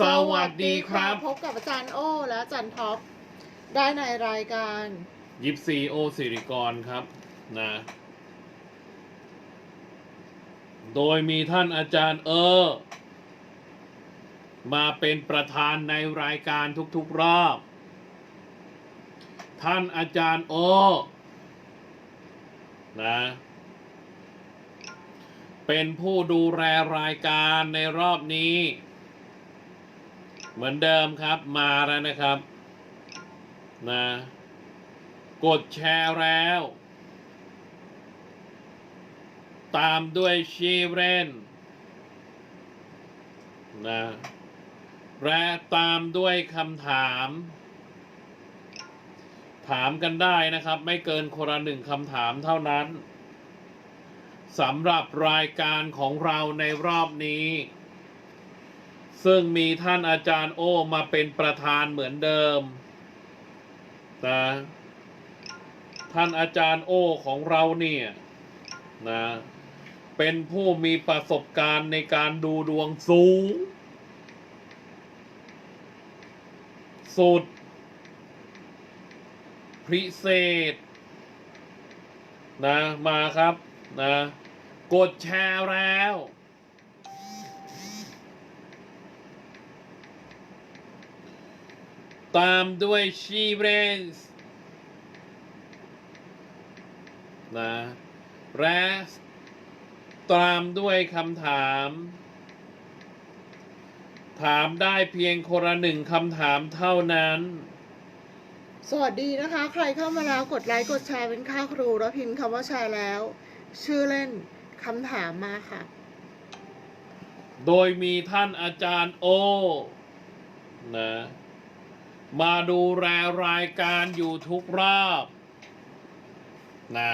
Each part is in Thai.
สวัสดีครับ พบกับอาจารย์โอ้และอาจารย์ท็อปได้ในรายการยิปซีโอสิริกรครับนะ โดยมีท่านอาจารย์เออ มาเป็นประธานในรายการทุกๆรอบ ท่านอาจารย์โอนะเป็นผู้ดูแลรายการในรอบนี้ เหมือนเดิมครับมาแล้วนะครับนะกดแชร์แล้ว ตามด้วยชีเรนนะและตามด้วยคำถาม ถามกันได้นะครับ ไม่เกินคนละหนึ่งคำถามเท่านั้นสำหรับรายการของเราในรอบนี้ ซึ่งมีท่านอาจารย์โอมาเป็นประธานเหมือนเดิมนะท่านอาจารย์โอของเราเนี่ยนะเป็นผู้มีประสบการณ์ในการดูดวงสูง สุด พิเศษ นะ มาครับ นะ กดแชร์แล้ว ตามด้วยชีเรนส์นะและตามด้วยคำถาม ถามได้เพียงคนละหนึ่งคำถามเท่านั้น สวัสดีนะคะ ใครเข้ามาแล้วกดไลค์กดแชร์เป็นค่าครูแล้วพิมพ์คำว่าแชร์แล้ว ชื่อเล่นคำถามมาค่ะ โดยมีท่านอาจารย์โอ นะ มาดูแลรายการอยู่ทุกรอบนะ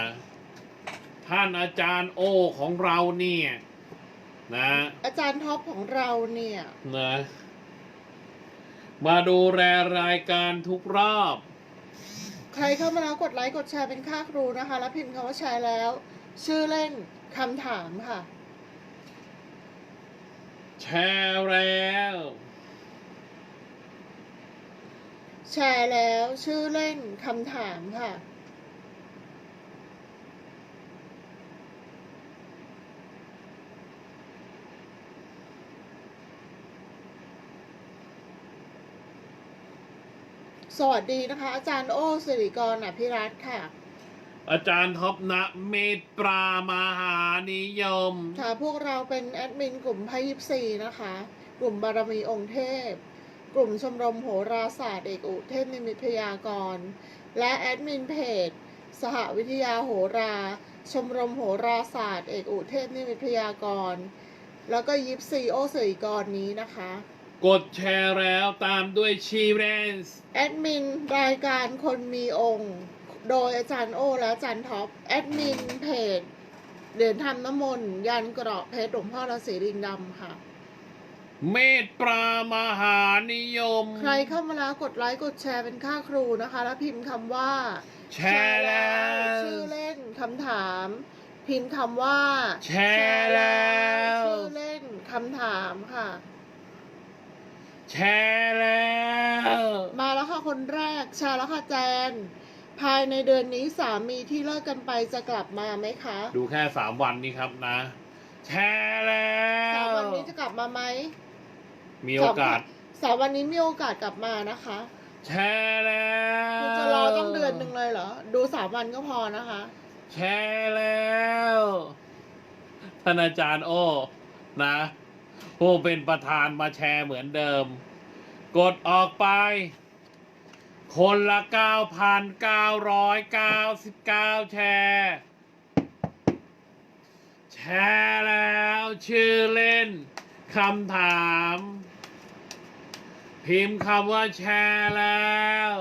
ท่านอาจารย์โอของเราเนี่ยนะอาจารย์ท็อปของเราเนี่ยนะมาดูแลรายการทุกรอบ ใครเข้ามาแล้วกดไลค์กดแชร์เป็นค่าครูนะคะ แล้วพิมพ์คำว่าแชร์แล้ว ชื่อเล่นคำถามค่ะ แชร์แล้ว แชร์แล้วชื่อเล่นคำถามค่ะ สวัสดีนะคะ อาจารย์โอสิริกรอภิรัตน์ค่ะ อาจารย์ท็อปนะเมตปรามหานิยม ค่ะ พวกเราเป็นแอดมินกลุ่มไพ่ยิปซีนะคะ กลุ่มบารมีองค์เทพ กลุ่มชมรมโหราศาสตร์เอกอุเทพนิมิตพยากรณ์ และแอดมินเพจ สหวิทยาโหรา ชมรมโหราศาสตร์เอกอุเทพนิมิตพยากรณ์ แล้วก็ยิปซีโอสิริกรนี้นะคะ กดแชร์แล้วตามด้วยชีเรนส์แอดมินรายการคนมีองค์ โดยอาจารย์โอและอาจารย์ท็อป แอดมินเพจเหรียญทำน้ำมนต์ยันเกราะเพชรหลวงพ่อฤาษีลิงดำค่ะ เมตปรามหานิยม ใครเข้ามาแล้วกดไลค์กดแชร์เป็นค่าครูนะคะ แล้วพิมพ์คำว่า แชร์แล้ว ชื่อเล่นคำถาม พิมพ์คำว่า แชร์แล้ว ชื่อเล่นคำถามค่ะ แชร์แล้ว มาแล้วค่ะคนแรก แชร์แล้วค่ะแจน ภายในเดือนนี้สามีที่เลิกกันไปจะกลับมาไหมคะ ดูแค่สามวันนี้ครับนะ แชร์แล้สาวมวันนี้จะกลับมาไหม มีโอกาสสามวันนี้มีโอกาสกลับมานะคะ แชร์แล้วคุณจะรอต้องเดือนหนึ่งเลยเหรอ ดูสามวันก็พอนะคะ แชร์แล้วท่านอาจารย์โอ้นะผู้เป็นประธานมาแชร์เหมือนเดิม กดออกไป คนละ 9,999 แชร์ แชร์แล้วชื่อเล่น คำถาม พิมพ์คำว่าแชร์แล้ว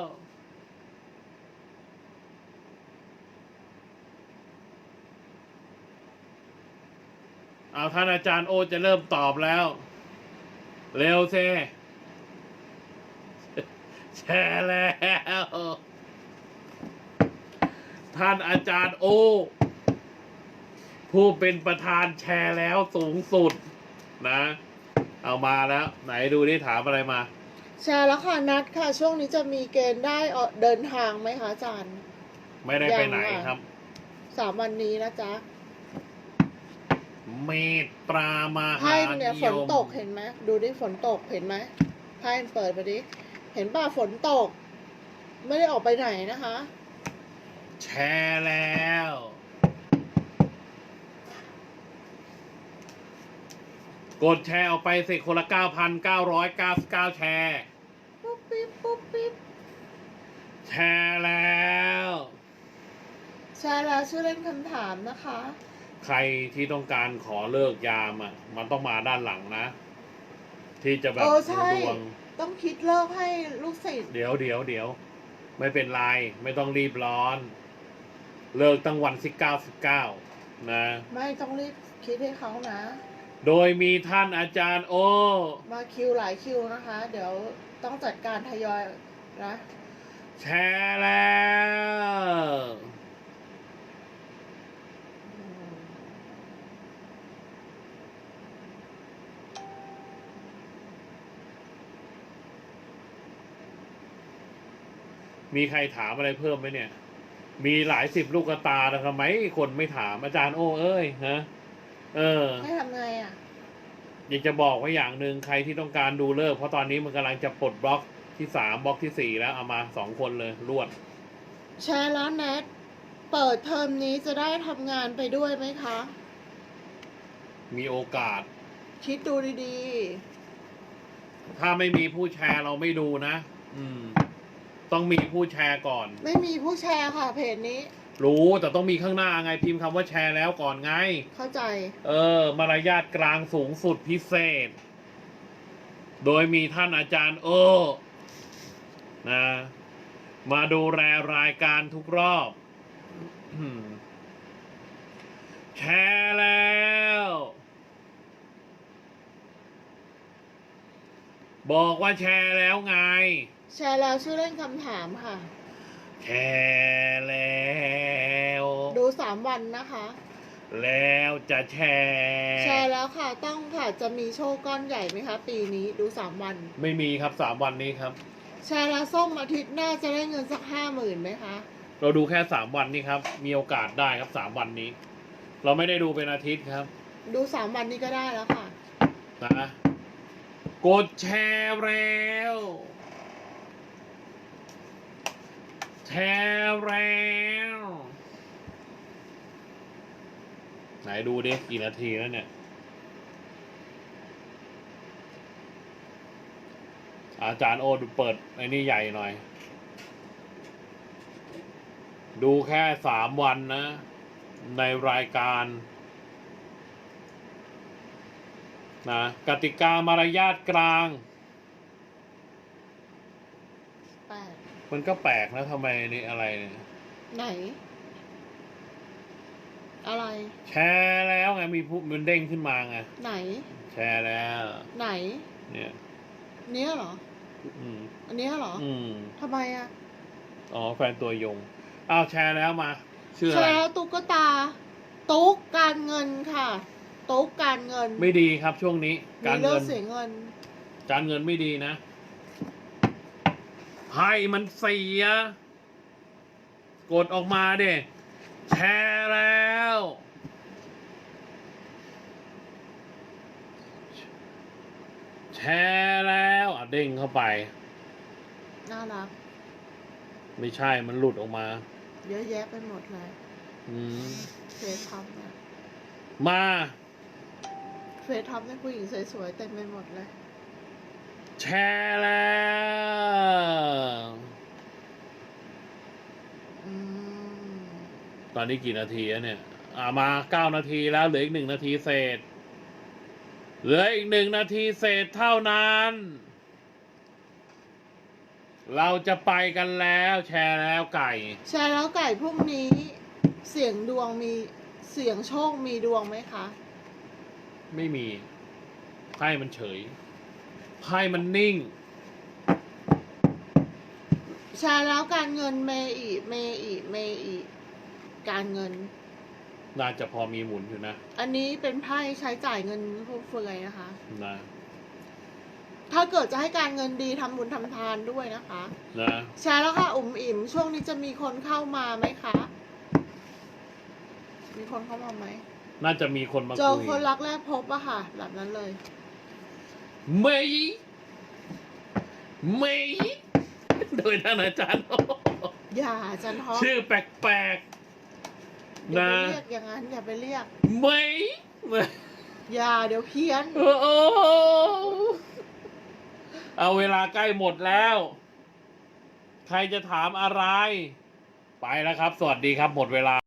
เอาท่านอาจารย์โอจะเริ่มตอบแล้ว เร็วเซแชร์แล้ว ท่านอาจารย์โอ ผู้เป็นประธานแชร์แล้วสูงสุดนะ เอามาแล้ว ไหนดูนี่ถามอะไรมา แชร์แล้วค่ะนัดค่ะ ช่วงนี้จะมีเกณฑ์ได้ออกเดินทางไหมคะอาจารย์ ไม่ได้ไปไหนยังอะครับ สามวันนี้นะจ๊ะ เมตตรามาหาไพ่เนี่ยนิฝยนมตกเห็นไหมดูดิฝนตกเห็นไหมไพ่มันเปิดไปดิเห็นป่ะฝนตก ไม่ได้ออกไปไหนนะคะ แชร์แล้ว กดแชร์ออกไปสิคนละ9,999แชร์ปุ๊บปิ๊บปุ๊บปิ๊บแชร์แล้ว แชร์แล้วชื่อเล่นคำถามนะคะ ใครที่ต้องการขอเลิกยามอะ มันต้องมาด้านหลังนะ ที่จะแบบเออใช่ ดูดวง ต้องคิดเลิกให้ลูกศิษย์เดี๋ยวเดี๋ยวเดี๋ยวไม่เป็นไร ไม่ต้องรีบร้อน เลิกตั้งวันที่99นะ ไม่ต้องรีบคิดให้เขานะ โดยมีท่านอาจารย์โอ มาคิวหลายคิวนะคะ เดี๋ยวต้องจัดการทยอยนะ แชร์แล้วอืมมีใครถามอะไรเพิ่มไหมเนี่ย มีหลายสิบลูกตาแต่ทำไมคนไม่ถามอาจารย์โอเอ้ยฮะ เออ ให้ทำไงอะ อยากจะบอกไว้อย่างหนึ่งใครที่ต้องการดูเลิกษ์เพราะตอนนี้มันกำลังจะปลดบล็อกที่สามบล็อกที่สี่แล้วเอามาสองคนเลยรวด แชร์แล้วแนทเปิดเทอมนี้จะได้ทำงานไปด้วยไหมคะ มีโอกาส คิดดูดีถ้าไม่มีผู้แชร์เราไม่ดูนะ อืม ต้องมีผู้แชร์ก่อน ๆ ไม่มีผู้แชร์ค่ะเพจนี้ รู้แต่ต้องมีข้างหน้าไงพิมพ์คำว่าแชร์แล้วก่อนไง เข้าใจ เออ มารยาทกลางสูงสุดพิเศษ โดยมีท่านอาจารย์โอนะมาดูแลรายการทุกรอบอืมแชร์แล้ว บอกว่าแชร์แล้วไง แชร์แล้วชื่อเล่นคำถามค่ะ แชร์แล้ว ดูสามวันนะคะ แล้วจะแชร์แชร์แล้วค่ะต้องค่ะจะมีโชคก้อนใหญ่ไหมคะ ปีนี้ดูสามวัน ไม่มีครับสามวันนี้ครับ แชร์แล้วส้มอาทิตย์หน้าจะได้เงินสักห้าหมื่นไหมคะ เราดูแค่สามวันนี้ครับ มีโอกาสได้ครับสามวันนี้ เราไม่ได้ดูเป็นอาทิตย์ครับ ดูสามวันนี้ก็ได้แล้วค่ะนะกดแชร์แล้ว แชร์แล้วไหนดูดิกี่นาทีแล้วเนี่ยอาจารย์โอดูเปิดไอ้นี่ใหญ่หน่อย ดูแค่สามวันนะ ในรายการ นะกติกามารยาทกลาง แปด มันก็แปลกนะทำไมนี่อะไรเนี่ย ไหน อะไร แชร์แล้วไงมีผู้มันเด้งขึ้นมาไง ไหน แชร์แล้ว ไหน เนี่ย เนี้ยเหรอ อืม อันเนี้ยเหรออืม ทำไมอะอ๋อ แฟนตัวยง อ้าวแชร์แล้วมา ชื่อแชอะไรร์แล้วตุ๊กตา ตุ๊กการเงินค่ะ ตุ๊กการเงินไม่ดีครับช่วงนี้ มีการเลิเงิกนเสียเงิน การเงินไม่ดีนะ ไพ่มันเสีย กดออกมาเด้แชร์แล้ว แชร์แล้วอะเด้งเข้าไป น่ารัก ไม่ใช่มันหลุดออกมา เยอะแยะไปหมดเลยอืมเฟซท็อปเนี่ยมา เฟซท็อปเนี่ยผู้หญิงสวยๆเต็มไปหมดเลย แชร์แล้วอืมตอนนี้กี่นาทีแล้วเนี่ยอ่ามาเก้านาทีแล้วเหลืออีกหนึ่งนาทีเศษ เหลืออีกหนึ่งนาทีเศษเท่านั้น เราจะไปกันแล้วแชร์แล้วไก่ แชร์แล้วไก่พรุ่งนี้ เสียงดวงมีเสียงโชคมีดวงไหมคะ ไม่มีไพ่มันเฉย ไพ่มันนิ่งแชร์แล้วการเงินเมอีเมอีเมอีการเงิน น่าจะพอมีหมุนอยู่นะ อันนี้เป็นไพ่ใช้จ่ายเงินฟุ่มเฟือยนะคะ นะ ถ้าเกิดจะให้การเงินดีทำบุญทำทานด้วยนะคะ นะแชร์แล้วค่ะอุ๋มอิ่มช่วงนี้จะมีคนเข้ามาไหมคะ มีคนเข้ามาไหมน่าจะมีคนมาเจอคุยคนรักแรกพบอะค่ะ แบบนั้นเลย เมย์เมย์โดยท่านอาจารย์อย่าอาจันทอชื่อแปลกอย่าๆนะไปเรียกอย่างนั้นอย่าไปเรียกเมย์เมย์อย่าเดี๋ยวเพี้ยน โอ้โหเอาเวลาใกล้หมดแล้ว ใครจะถามอะไร ไปแล้วครับ สวัสดีครับหมดเวลา